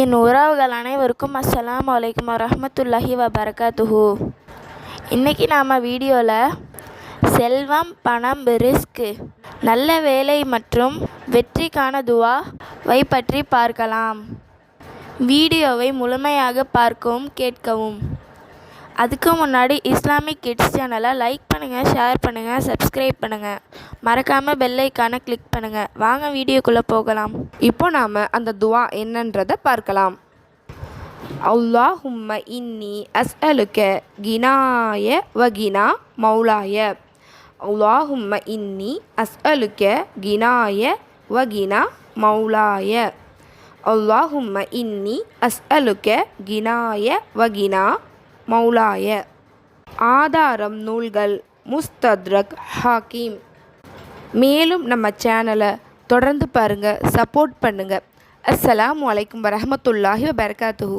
என் உறவுகள் அனைவருக்கும் அஸ்லாம் வலைக்கம் வரமத்துல்லாஹி வபரகாத்துஹு. இன்றைக்கி நாம் வீடியோவில் செல்வம் பணம் ரிஸ்க் நல்ல வேலை மற்றும் வெற்றிக்கான துவாவை பற்றி பார்க்கலாம். வீடியோவை முழுமையாக பார்க்கவும் கேட்கவும். அதுக்கு முன்னாடி இஸ்லாமிக் கிட்ஸ் சேனலை லைக் பண்ணுங்கள் ஷேர் பண்ணுங்கள் சப்ஸ்கிரைப் பண்ணுங்கள் மறக்காமல் பெல் ஐக்கானை கிளிக் பண்ணுங்கள் வாங்க வீடியோக்குள்ளே போகலாம். இப்போ நாம் அந்த துவா என்னன்றதை பார்க்கலாம். அல்லாஹும்ம இன்னி அஸ்அலுக்க கினாய வகினா மௌலாய. அல்லாஹும்ம இன்னி அஸ்அலுக்க கினாய வகினா மௌலாய. அல்லாஹும்ம இன்னி அஸ்அலுக்க கினாய வகினா மௌலாய. ஆதாரம் நூல்கள் முஸ்தத்ரக் ஹாக்கீம். மேலும் நம்ம சேனலை தொடர்ந்து பாருங்கள் சப்போர்ட் பண்ணுங்கள் அஸ்ஸலாம் வலைக்கம் வரமத்துல்லாஹி வபர்காத்துஹூ.